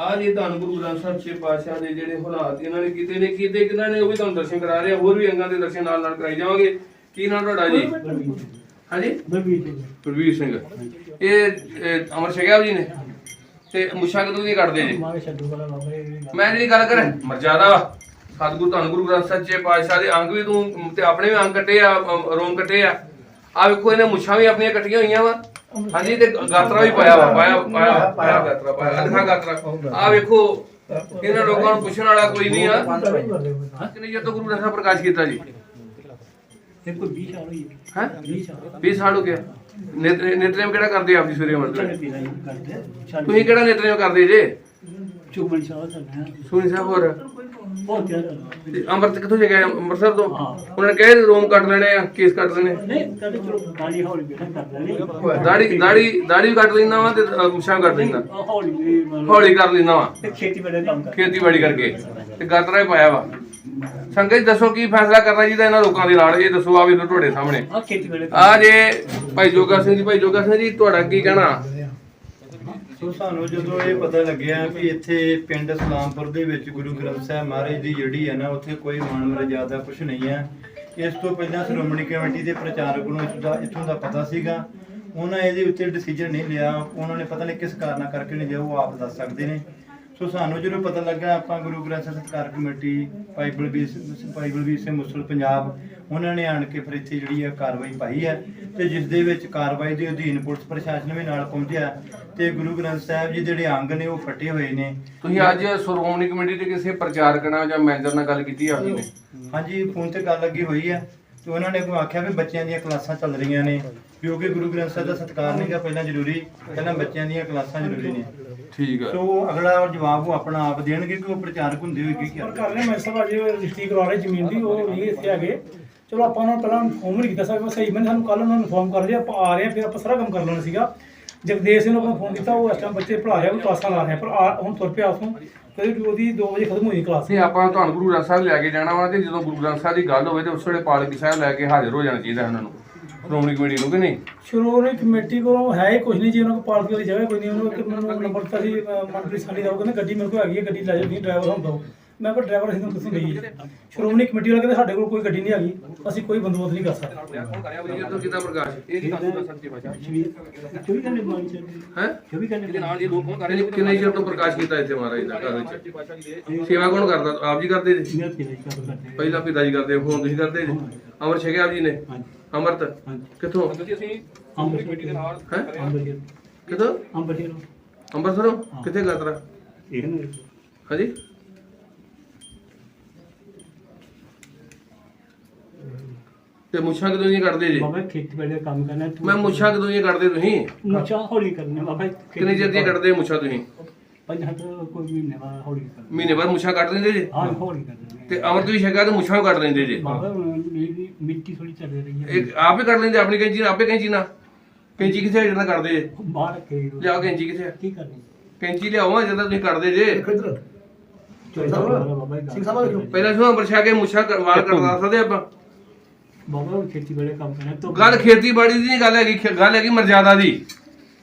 ਆ ਜੀ ਧੰਨ ਗੁਰੂ ਗ੍ਰੰਥ ਸਾਹਿਬ ਛੇ ਪਾਤਸ਼ਾਹ ਦੇ ਜਿਹੜੇ ਹਾਲਾਤ ਇਹਨਾਂ ਨੇ ਕੀਤੇ ਨੇ ਕੀਤੇ ਕਿਨਾਂ ਨੇ ਉਹ ਵੀ ਤੁਹਾਨੂੰ ਦਰਸ਼ਨ ਕਰਾ ਰਹੇ ਆ ਹੋਰ ਵੀ ਅੰਗਾਂ ਦੇ ਦਰਸ਼ਨ ਨਾਲ ਨਾਲ ਕਰਾਈ ਜਾਵਾਂਗੇ। ਕੀ ਨਾਮ ਤੁਹਾਡਾ ਜੀ? ਹਾਂਜੀ? ਪ੍ਰਵੀਰ ਸਿੰਘ। ਇਹ ਅਮਰ ਸ਼ਗਿਆਬ ਜੀ ਨੇ? ਤੇ ਮੁੱਛਾਂ ਕਦੋਂ ਦੀ ਕੱਟਦੇ ਜੀ? ਮੈਂ ਜਿਹੜੀ ਗੱਲ ਕਰ ਮਰਜ਼ਾਦਾ ਵਾ। ਸਤਿਗੁਰੂ ਧੰਨ ਗੁਰੂ ਗ੍ਰੰਥ ਸਾਹਿਬ ਜੀ ਪਾਤਸ਼ਾਹ ਦੇ ਅੰਗ ਵੀ ਤੂੰ ਤੇ ਆਪਣੇ ਵੀ ਅੰਗ ਕੱਟੇ ਆ ਅਮ, ਰੋਮ ਕੱਟੇ ਆ। ਆ ਵੇਖੋ ਇਹਨੇ ਮੁੱਛਾਂ ਵੀ ਆਪਣੀਆਂ ਕੱਟੀਆਂ ਹੋਈਆਂ ਵਾ। ਹਾਂਜੀ ਤੇ ਗਾਤਰਾ ਵੀ ਪਾਇਆ ਵਾ ਪਾਇਆ ਪਾਇਆ ਪਾਇਆ ਗਾਤਰਾ ਪਾਇਆ। ਅੱਧਾ ਗਾਤਰਾ। ਆ ਵੇਖੋ ਇਹਨਾਂ ਲੋਕਾਂ ਨੂੰ ਪੁੱਛਣ ਵਾਲਾ ਕੋਈ ਨਹੀਂ ਆ। ਕਿੰਨੇ ਜਦ ਤੋਂ ਗੁਰੂ ਗ੍ਰੰਥ ਸਾਹਿਬ ਪ੍ਰਕਾਸ਼ ਕੀਤਾ ਜੀ। ਹੈ? 20 ਸਾਲ। ਹੋ ਗਿਆ। ਨਿਤ- ਨਿਤਨੇਮ ਕਿਹੜਾ ਕਰਦੇ ਆ ਆਪਦੀ ਸਵੇਰੇ ਅਮਰਤ ਤੁਸੀਂ ਕਿਹੜਾ ਨਿਤਨੇਮ ਕਰਦੇ ਜੇ? ਸੁਣੀ ਸਾਹਿਬ ਹੋਰ? ਤੇ ਅੰਮ੍ਰਿਤ ਕਿੱਥੋਂ ਜੇ ਗਏ? ਅੰਮ੍ਰਿਤਸਰ ਤੋਂ? ਉਹਨਾਂ ਨੇ ਕਹੇ ਰੋਮ ਕੱਟ ਲੈਣੇ ਆ ਕੇਸ ਕੱਟ ਲੈਣੇ ਦਾੜੀ ਦਾੜੀ ਦਾੜੀ ਵੀ ਕੱਟ ਲੈਂਦਾ ਵਾ ਤੇ ਮੁੱਛਾਂ ਕੱਟ ਲੈਂਦਾ। ਹੌਲੀ ਕਰ ਲੈਂਦਾ ਵਾ। ਖੇਤੀ ਬੜੇ ਕੰਮ ਕਰ। ਖੇਤੀਬਾੜੀ ਕਰਕੇ। ਤੇ ਗਾਤਰਾ ਹੀ ਪਾਇਆ ਵਾ। ਸੰਗਤ ਜੀ ਦੱਸੋ ਕੀ ਫੈਸਲਾ ਕਰਨਾ ਜੀ ਦਾ ਇਹਨਾਂ ਲੋਕਾਂ ਦੇ ਨਾਲ? ਇਹ ਦੱਸੋ ਆ ਵੀ ਤੁਹਾਡੇ ਸਾਹਮਣੇ। ਆ ਖੇਤੀ ਬੜੇ ਆ ਜੇ ਭਾਈ ਜੋਗਾ ਸਿੰਘ ਜੀ ਭਾਈ ਜੋਗਾ ਸਿੰਘ ਜੀ ਤੁਹਾਡਾ ਕੀ ਕਹਿਣਾ? ਸੋ ਸਾਨੂੰ ਜਦੋਂ ਇਹ ਪਤਾ ਲੱਗਿਆ ਵੀ ਇੱਥੇ ਪਿੰਡ ਸਲਾਮਪੁਰ ਦੇ ਵਿੱਚ ਗੁਰੂ ਗ੍ਰੰਥ ਸਾਹਿਬ ਮਹਾਰਾਜ ਦੀ ਜਿਹੜੀ ਹੈ ਨਾ, ਉੱਥੇ ਕੋਈ ਮਾਣ ਮਰਜ਼ਾਦਾ ਕੁਝ ਨਹੀਂ ਹੈ। ਇਸ ਤੋਂ ਪਹਿਲਾਂ ਸ਼੍ਰੋਮਣੀ ਕਮੇਟੀ ਦੇ ਪ੍ਰਚਾਰਕ ਨੂੰ ਇਸ ਦਾ ਇੱਥੋਂ ਦਾ ਪਤਾ ਸੀਗਾ। ਉਹਨਾਂ ਇਹਦੇ ਉੱਤੇ ਡਿਸੀਜਨ ਨਹੀਂ ਲਿਆ। ਉਹਨਾਂ ਨੇ ਪਤਾ ਨਹੀਂ ਕਿਸ ਕਾਰਨਾਂ ਕਰਕੇ ਨਹੀਂ ਲਿਆ ਉਹ ਆਪ ਦੱਸ ਸਕਦੇ ਨੇ। ਸੋ ਸਾਨੂੰ ਜਦੋਂ ਪਤਾ ਲੱਗਾ ਆਪਾਂ ਗੁਰੂ ਗ੍ਰੰਥ ਸਾਹਿਬ ਸਤਿਕਾਰ ਕਮੇਟੀ ਬਲਬੀਰ ਸਿੰਘ ਭਾਈ ਬਲਬੀਰ ਸਿੰਘ ਮੁਸਲ ਪੰਜਾਬ ਉਹਨਾਂ ਨੇ ਆਣ ਕੇ ਫਿਰ ਇੱਥੇ ਜਿਹੜੀ ਹੈ ਕਾਰਵਾਈ ਪਾਈ ਹੈ ਤੇ ਜਿਸ ਦੇ ਵਿੱਚ ਕਾਰਵਾਈ ਦੇ ਅਧੀਨ ਪੁਲਿਸ ਪ੍ਰਸ਼ਾਸਨ ਵੀ ਨਾਲ ਪਹੁੰਚਿਆ ਤੇ ਗੁਰੂ ਗ੍ਰੰਥ ਸਾਹਿਬ ਜੀ ਦੇ ਜਿਹੜੇ ਅੰਗ ਨੇ ਉਹ ਫਟੇ ਹੋਏ ਨੇ। ਤੁਸੀਂ ਅੱਜ ਸ਼੍ਰੋਮਣੀ ਕਮੇਟੀ ਦੇ ਕਿਸੇ ਪ੍ਰਚਾਰਕ ਨਾਲ ਜਾਂ ਮੈਨੇਜਰ ਨਾਲ ਗੱਲ ਕੀਤੀ ਆ ਨੇ ਹਾਂਜੀ ਫੋਨ ਤੇ ਗੱਲ ਲੱਗੀ ਹੋਈ ਹੈ। ਤੇ ਉਹਨਾਂ ਨੇ ਕੋਈ ਆਖਿਆ ਵੀ ਬੱਚਿਆਂ ਦੀਆਂ ਕਲਾਸਾਂ ਚੱਲ ਰਹੀਆਂ ਨੇ ਕਿਉਂਕਿ ਗੁਰੂ ਗ੍ਰੰਥ ਸਾਹਿਬ ਦਾ ਸਤਿਕਾਰ ਨਹੀਂਗਾ ਪਹਿਲਾਂ ਜ਼ਰੂਰੀ ਪਹਿਲਾਂ ਬੱਚਿਆਂ ਦੀਆਂ ਕਲਾਸਾਂ ਜ਼ਰੂਰੀ ਨੇ। ਠੀਕ ਆ। ਸੋ ਅਗਲਾ ਜਵਾਬ ਉਹ ਆਪਣਾ ਆਪ ਦੇਣਗੇ ਕਿ ਉਹ ਪ੍ਰਚਾਰਕ ਹੁੰਦੇ ਹੋਏ ਕੀ ਪਰ ਕਰਦੇ ਕਰ ਰਹੇ ਮੈਂ ਸਭ ਅਜੇ ਰਜਿਸਟਰੀ ਕਰਵਾ ਰਹੇ ਜ਼ਮੀਨ ਦੀ ਉਹ ਨਹੀਂ ਇੱਥੇ ਹੈਗੇ ਚਲੋ ਆਪਾਂ ਉਹਨਾਂ ਨੂੰ ਪਹਿਲਾਂ ਇਨਫੋਰਮ ਨਹੀਂ ਕੀਤਾ ਸਰ ਸਹੀ ਮੈਂ ਸਾਨੂੰ ਕੱਲ ਉਹਨਾਂ ਨੂੰ ਇਨਫੋਰਮ ਕਰ ਰਹੇ ਆਪਾਂ ਆ ਰਹੇ ਹਾਂ ਫਿਰ ਆਪਾਂ ਸਾਰਾ ਕੰਮ ਕਰ ਲੈਣਾ ਸੀਗਾ। ਜਗਦੇਵ ਸਿੰਘ ਨੂੰ ਆਪਾਂ ਫੋਨ ਕੀਤਾ ਉਹ ਇਸ ਟਾਈਮ ਬੱਚੇ ਪੜ੍ਹਾ ਰਿਹਾ ਉਹ ਕਲਾਸਾਂ ਲਾ ਰਿਹਾ ਪਰ ਆ ਹੁਣ ਤੁਰ ਪਿਆ ਉਸਨੂੰ ਕਦੇ ਉਹਦੀ 2 ਵਜੇ ਖਤਮ ਹੋਈ ਕਲਾਸ ਅਸੀਂ ਆਪਾਂ ਤੁਹਾਨੂੰ ਗੁਰੂ ਗ੍ਰੰਥ ਸਾਹਿਬ ਲੈ ਕੇ ਜਾਣਾ ਵਾ ਤੇ ਜਦੋਂ ਗੁਰੂ ਗ੍ਰੰਥ ਸਾਹਿਬ ਦੀ ਗੱਲ ਹੋਵੇ ਤੇ ਉਸ ਵੇਲੇ ਪਾਲਕੀ ਸਾਹਿਬ ਲੈ ਕੇ ਹਾਜ਼ਰ ਹੋ ਜਾਣਾ ਚਾਹੀਦਾ ਉਹਨਾਂ ਨੂੰ ਸ਼੍ਰੋਮਣੀ ਕਮੇਟੀ ਨੂੰ ਕਿ ਨਹੀਂ? ਸ਼੍ਰੋਮਣੀ ਕਮੇਟੀ ਕੋਲੋਂ ਹੈ ਹੀ ਕੁਝ ਨਹੀਂ ਜੀ ਉਹਨਾਂ ਕੋਲ ਪਾਲਕੀ ਵਾਲੀ ਜਗ੍ਹਾ ਕੋਈ ਨਹੀਂ ਉਹਨੂੰ ਇੱਕ ਮੈਨੂੰ ਨੰਬਰ ਦਿੱਤਾ ਸੀ ਮਨਪ੍ਰੀਤ ਸਾਡੀ ਦਾ ਉਹ ਕਹਿੰਦੇ ਗੱਡੀ ਮੇਰੇ ਕੋਲ ਹੈਗੀ ਹੈ ਗੱਡੀ ਲੈ ਜਾਓ ਤੁਸੀਂ ਡਰਾਈਵਰ ਹੁਣ ਦਿਓ। ਮੈਂ ਕਿਹਾ ਡਰਾਈਵਰ ਅਸੀਂ ਤੁਹਾਨੂੰ ਕਿੱਥੋਂ ਸ਼੍ਰੋਮਣੀ ਕਮੇਟੀ ਵਾਲੇ ਕਹਿੰਦੇ ਸਾਡੇ ਕੋਲ ਕੋਈ ਗੱਡੀ ਨਹੀਂ ਹੈਗੀ ਅਸੀਂ ਕੋਈ ਬੰਦੋਬਸਤ ਨਹੀਂ ਕਰ ਸਕਦੇ। ਚੋਰੀ ਕਰਨੇ ਬੰਦ ਚ ਚੋਰੀ ਕਰਨੇ ਨਾਲ ਇਹ ਲੋਕ ਫੋਨ ਕਰ ਰਹੇ ਨੇ ਕਿੰਨੇ ਚਿਰ ਤੋਂ ਪ੍ਰਕਾਸ਼ ਕੀਤਾ ਇੱਥੇ ਮਹਾਰਾਜ ਦਾ ਘਰ ਵਿੱਚ? ਸੇਵਾ ਕੌਣ ਕਰਦਾ? ਆਪ ਜੀ ਕਰਦੇ ਜੀ? ਸੀਨੀਅਰ ਕਰਦੇ ਪਹਿਲਾਂ ਪਿਤਾ ਜੀ ਕਰਦੇ ਫੋਨ ਤੁਸੀਂ ਕਰਦੇ ਜੀ? ਅਮਰ ਛਕਿਆ ਜੀ ਨੇ? ਹਾਂਜੀ ਅਮਰਤ? ਹਾਂਜੀ ਕਿੱਥੋਂ? ਅੰਬਰ ਕਮੇਟੀ ਦੇ ਨਾਲ ਹੈ ਅੰਬਰ ਕਿੱਥੋਂ ਅੰਬਰ ਦੇ ਅੰਮ੍ਰਿਤਸਰੋਂ ਕਿੱਥੇ ਗਾਤਰਾ ਹਾਂਜੀ? ਤੇ ਮੁੱਛਾਂ ਕਦੋਂ ਦੀਆਂ ਕੱਢਦੇ ਜੀ? ਬਾਬਾ ਖੇਤੀ ਬੜੇ ਕੰਮ ਕਰਨਾ ਮੈਂ ਮੁੱਛਾਂ ਕਦੋਂ ਦੀਆਂ ਕੱਢਦੇ ਤੁਸੀਂ? ਮੁੱਛਾਂ ਹੌਲੀ ਕਰਨੇ ਬਾਬਾ ਕਿੰਨੇ ਚਿਰ ਦੀਆਂ ਕੱਢਦੇ ਮੁੱਛਾਂ ਤੁਸੀਂ? ਪੰਜ ਹੱਥ ਕੋਈ ਮਹੀਨੇ ਬਾਅਦ ਹੌਲੀ ਕਰਨੇ। ਮਹੀਨੇ ਬਾਅਦ ਮੁੱਛਾਂ ਕੱਢ ਦਿੰਦੇ ਜੀ? ਹਾਂ ਹੌਲੀ ਕਰਨੇ ਤੇ ਅਮਰਤ ਵੀ ਛਕਿਆ ਤੇ ਮੁੱਛਾਂ ਵੀ ਕੱਢ ਦਿੰਦੇ ਜੀ? ਬਾਬਾ ਮੇਰੀ ਮਿੱਟੀ ਥੋੜੀ ਚੱਲ ਰਹੀ ਹੈ। ਇਹ ਆਪ ਹੀ ਕੱਢ ਲੈਂਦੇ ਆਪਣੀ ਕੈਂਚੀ ਨਾਲ, ਆਪੇ ਕੈਂਚੀ ਨਾਲ? ਕੈਂਚੀ ਕਿੱਥੇ ਜਿਹੜਾ ਕਰਦੇ ਜੇ? ਬਾਹਰ ਕੇ ਲਿਆਓ ਕੈਂਚੀ ਕਿੱਥੇ ਆ? ਕੀ ਕਰਨੀ? ਕੈਂਚੀ ਲਿਆਓ ਜਦੋਂ ਤੁਸੀਂ ਕੱਢਦੇ ਜੇ। ਬਾਬਾ ਸਿੰਘ ਸਾਹਿਬ ਪਹਿਲਾਂ ਸੁਆ ਵਰਛਾ ਕੇ ਮੁੱਛਾਂ ਵਾਲ ਕੱਟਦਾ ਸਕਦੇ ਆਪਾਂ? ਬਾਬਾ ਖੇਤੀ ਬੜੇ ਕੰਮ ਕਰਨਾ ਤੋਂ ਗੱਲ ਖੇਤੀਬਾੜੀ ਦੀ ਨਹੀਂ ਗੱਲ ਹੈਗੀ ਖੇ- ਗੱਲ ਹੈਗੀ ਮਰਜ਼ਾਦਾ ਦੀ।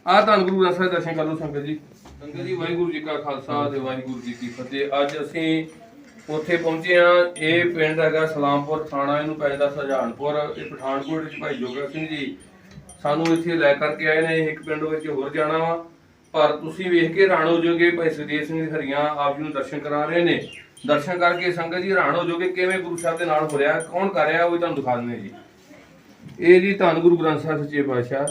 ਆਹ ਧੰਨ ਗੁਰੂ ਗ੍ਰੰਥ ਸਾਹਿਬ ਦਰਸ਼ਨ ਕਰ ਲਓ ਸੰਗਤ ਜੀ। ਸੰਗਤ ਜੀ ਵਾਹਿਗੁਰੂ ਜੀ ਕਾ ਖਾਲਸਾ ਤੇ ਵਾਹਿਗੁਰੂ ਜੀ ਕੀ ਫਤਿਹ। ਅੱਜ ਅਸੀਂ ਉੱਥੇ ਪਹੁੰਚੇ ਆ ਇਹ ਪਿੰਡ ਹੈਗਾ ਸਲਾਮਪੁਰ ਥਾਣਾ ਇਹਨੂੰ ਪੈਂਦਾ ਸਜਾਨਪੁਰ ਇਹ ਪਠਾਨਕੋਟ ਵਿੱਚ ਭਾਈ ਜੋਗਾ ਸਿੰਘ ਜੀ। ਸਾਨੂੰ ਇੱਥੇ ਲੈ ਕਰਕੇ ਆਏ ਨੇ ਇੱਕ ਪਿੰਡ ਵਿੱਚ ਹੋਰ ਜਾਣਾ ਵਾ। ਪਰ ਤੁਸੀਂ ਵੇਖ ਕੇ ਹੈਰਾਨ ਹੋ ਜਾਓਗੇ ਭਾਈ ਸੁਖਦੇਵ ਸਿੰਘ ਹਰੀਆਂ ਆਪ ਜੀ ਨੂੰ ਦਰਸ਼ਨ ਕਰਾ ਰਹੇ ਨੇ। ਦਰਸ਼ਨ ਕਰਕੇ ਸੰਗਤ ਜੀ ਹੈਰਾਨ ਹੋ ਜਾਓਗੇ ਕਿਵੇਂ ਗੁਰੂ ਸਾਹਿਬ ਦੇ ਨਾਲ ਹੋ ਰਿਹਾ, ਕੌਣ ਕਰ ਰਿਹਾ, ਉਹ ਵੀ ਤੁਹਾਨੂੰ ਦਿਖਾ ਦਿੰਦੇ ਜੀ। ਇਹ ਜੀ ਧੰਨ ਗੁਰੂ ਗ੍ਰੰਥ ਸਾਹਿਬ ਸੱਚੇ ਪਾਤਸ਼ਾਹ।